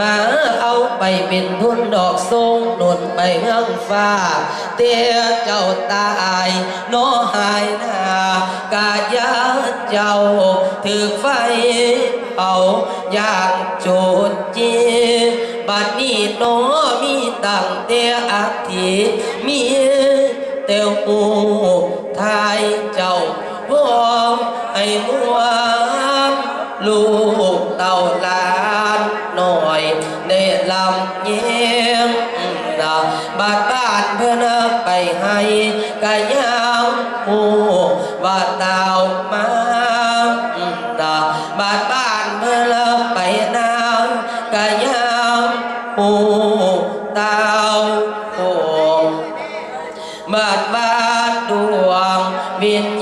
มาเอาไปเป็นทุนดอกทรงหนุนไปเมืองฟ้า เตี้ยเจ้าตายโนหายหน้ากาญาเจ้าถือไฟเผาอย่างโจดจีบัดนี้โนมีตั้งเตี้ยอาทิมีเตียวปูทายเจ้าพร้อมให้มวลูกเต่าลา หน่อยได้ลำเยี่ยมดาบาดบ้านเพื่อนไปให้กะยามหูว่าเต่ามาดาบาดบ้านเพื่อนไปนาวกะยามหูตาโหบาดบาดดวงวิญญ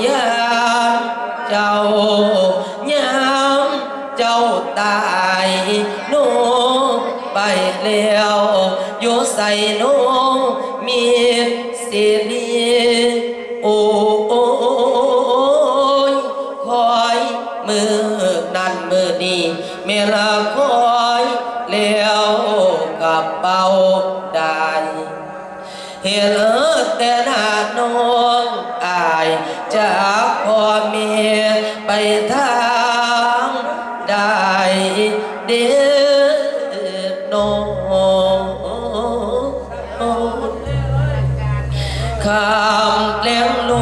เห็นแต่หน้าน้องอายจากพ่อแม่ไปทางได้เด็ดน้องคำเลี้ยงล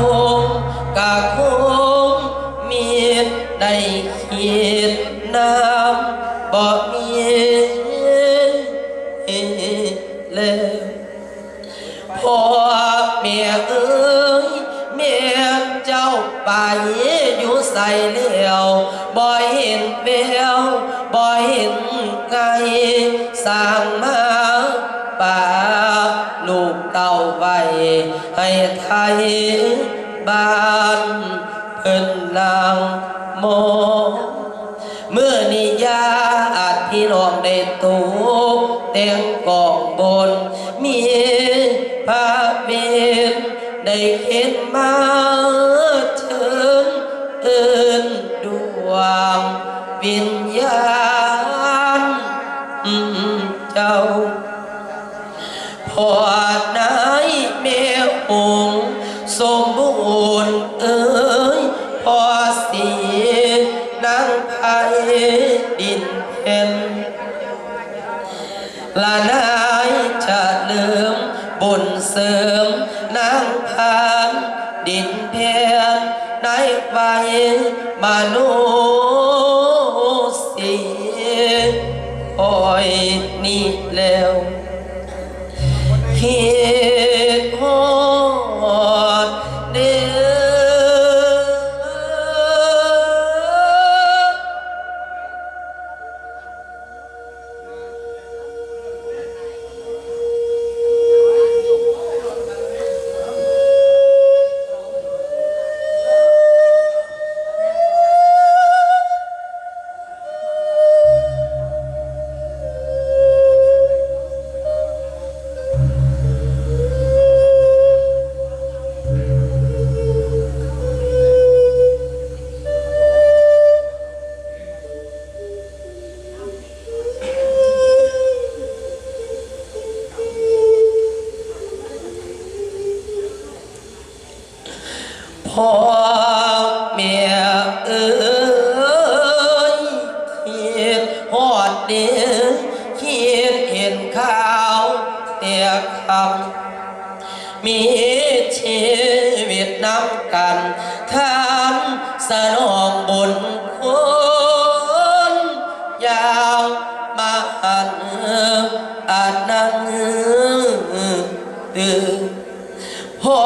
งกะคงมีได้คิดน้ำบ่มี วบ่เห็นไงสร้างมาป่าลูกเต่าไว้ให้ไทยบ้านเพิ่นนางโมเมื่อนิยาอาจพี่น้องได้ตูแต่งกอ สมบูรณ์เอ้ยพอสีนางไพดินเพนละนายจะลืมบุญเสริมนางพานดินเพนนายไว้มานุสีโอยนี่แล้วคิด พ่อ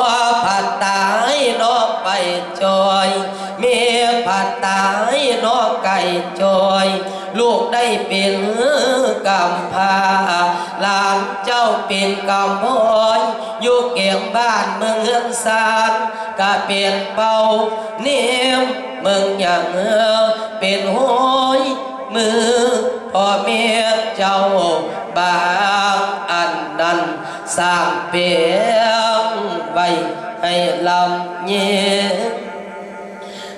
ผัดตายนอกไปจอยเมียผัดตายนอกไก่จอย ลูกได้เป็นกำพาหลานเจ้าเป็นกำพอยอยู่เกียงบ้านเมืองเฮือนซานกะเปลี่ยนเป่าเนียมเมืองอย่างเออเป็นห้อยมือพ่อเมียเจ้าบางอันนั้นสร้างเปลี่ยงไว้ ให้ลำเย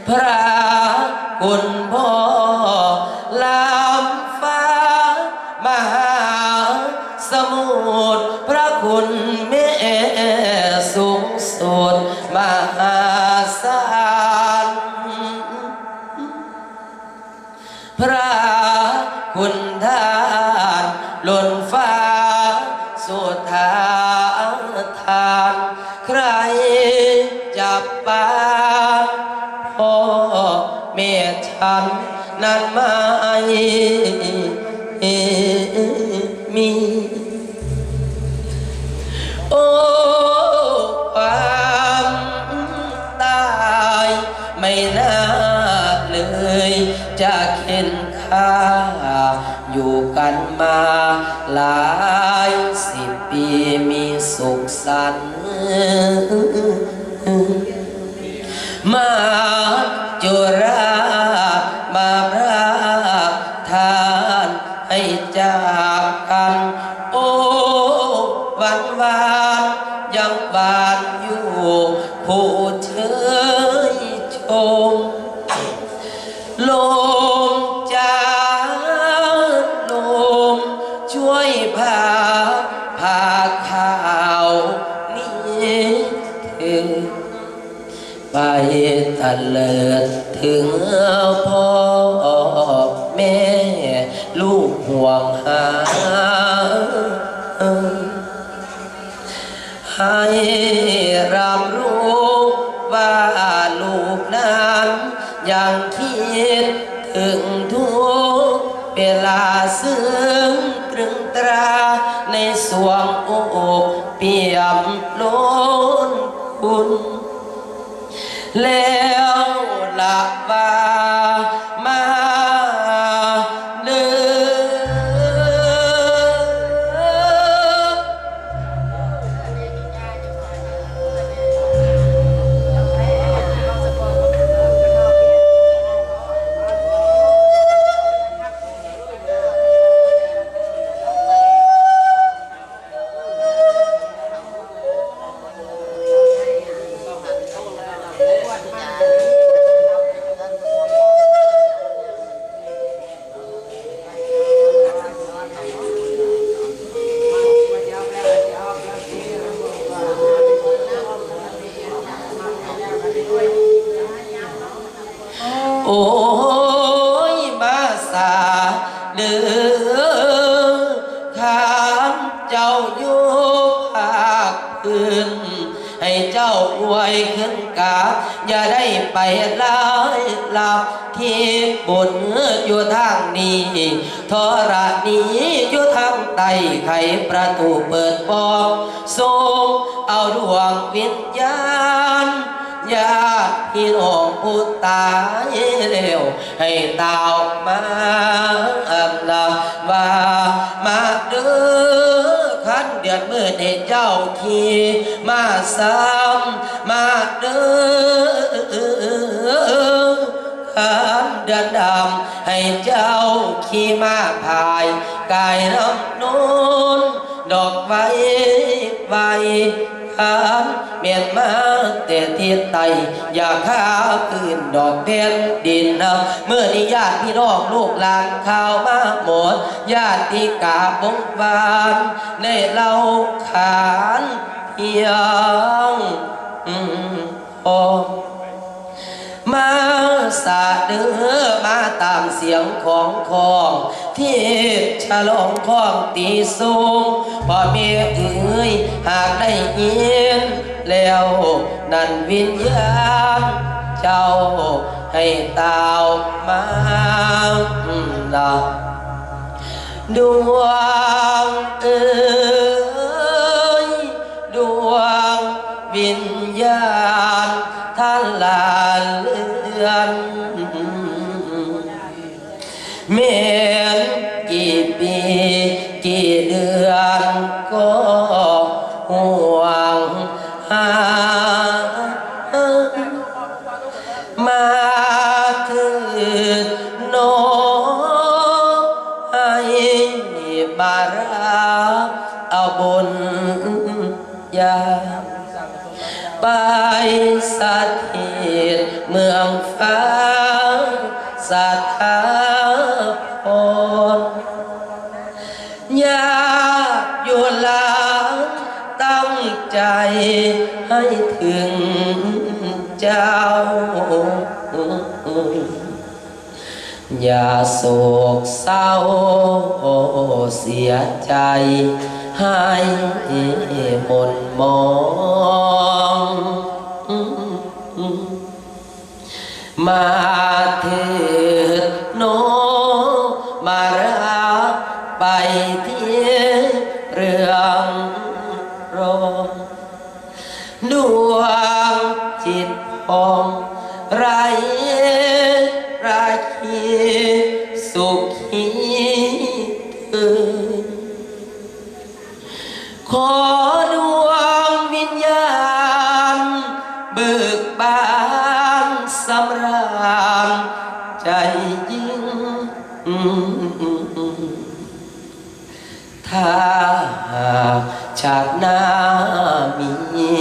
พระคุณพ่อลำฟ้ามุทรพระคุณแม่สูงสุดมหาศาลพระคุณท่า นั้นไม่มี โอ้ความตายไม่น่าเลย จะเข็นค่าอยู่กันมาหลายสิบปีมีสุขสันต์ ยังบานอยู่ผู้เชยชมลมจ้าลมช่วยพาพาข่าวนี้เธอไปตะเลิ คุาคอื่นให้เจ้าอวยขึ้นกาอย่าได้ไปลายหลับที่บนอยู่ทางนี้ทรณีอยู่ทางใต้ไขประตูเปิดบอกทรงเอาดวงวิญญาณญาพี่น้องผู้ตายเร็วให้ตาวมาอำลาว่ามาเด้อขัน ดือนมือเห้เจ้าขี่มาซ้ำมาเด้อขันเดือนดำให้เจ้าขี่มาพายกายน้ำนูนดอกไว้ไว้ขาม มียนมาแต่เทิศไตอยากข้าคืนดอกเพนดินนะเมื่อนี้ญาติพี่น้องลูกหลานข้าวมาหมด ญาติกาบงบานในเราขานเพียงอ๋อ มาสาเดือมาตามเสียงของของที่ฉลองของตีสูงพ่อเมียเอ๋ยหากได้ยินแล้วนั่นวิญญาณเจ้าให้ตาวมาลาดวงเอ๋ยดวงวิญญาณ ท่านาพรอยากอยู่ลูกหลานตั้งใจให้ถึงเจ้า อย่าโศกเศร้าเสียใจให้หมนมองมาเถิด กบานสำราญใจยิ่ง ถ้าหากชาติหน้ามี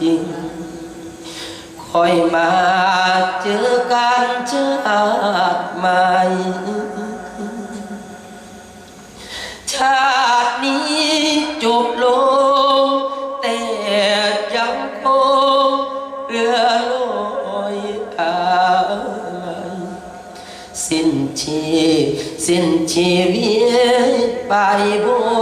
จริง ค่อยมาเจอกันชาติใหม่ ชีวิตไปบนบุ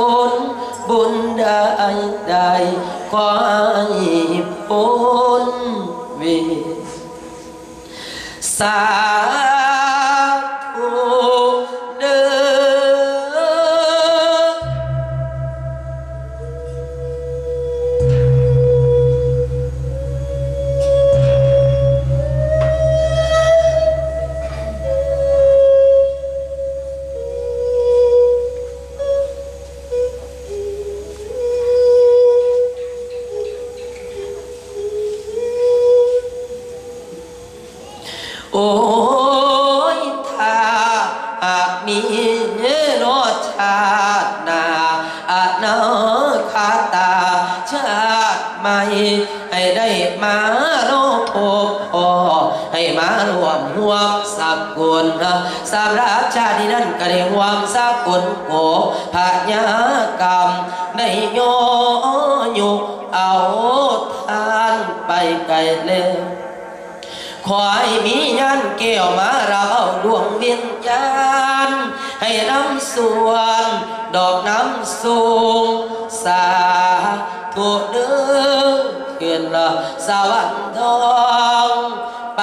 โอ้ยถ้าหากมีรสชาตินาอานาคาตาชาติใหม่ให้ได้มาโลกพบพอให้มารวมห่วมสักกุลสามราชาตินั้นก็ได้ห่วมสักกุลโกพญากรรมได้โยยุเอาทานไปไกลแล้ว ขอให้มียันเกี่ยวมาเราดวงวิญญาณ ให้น้ำสวน ดอกน้ำสูง สาธุเดือเขื่อนละสวรรค์ทองไป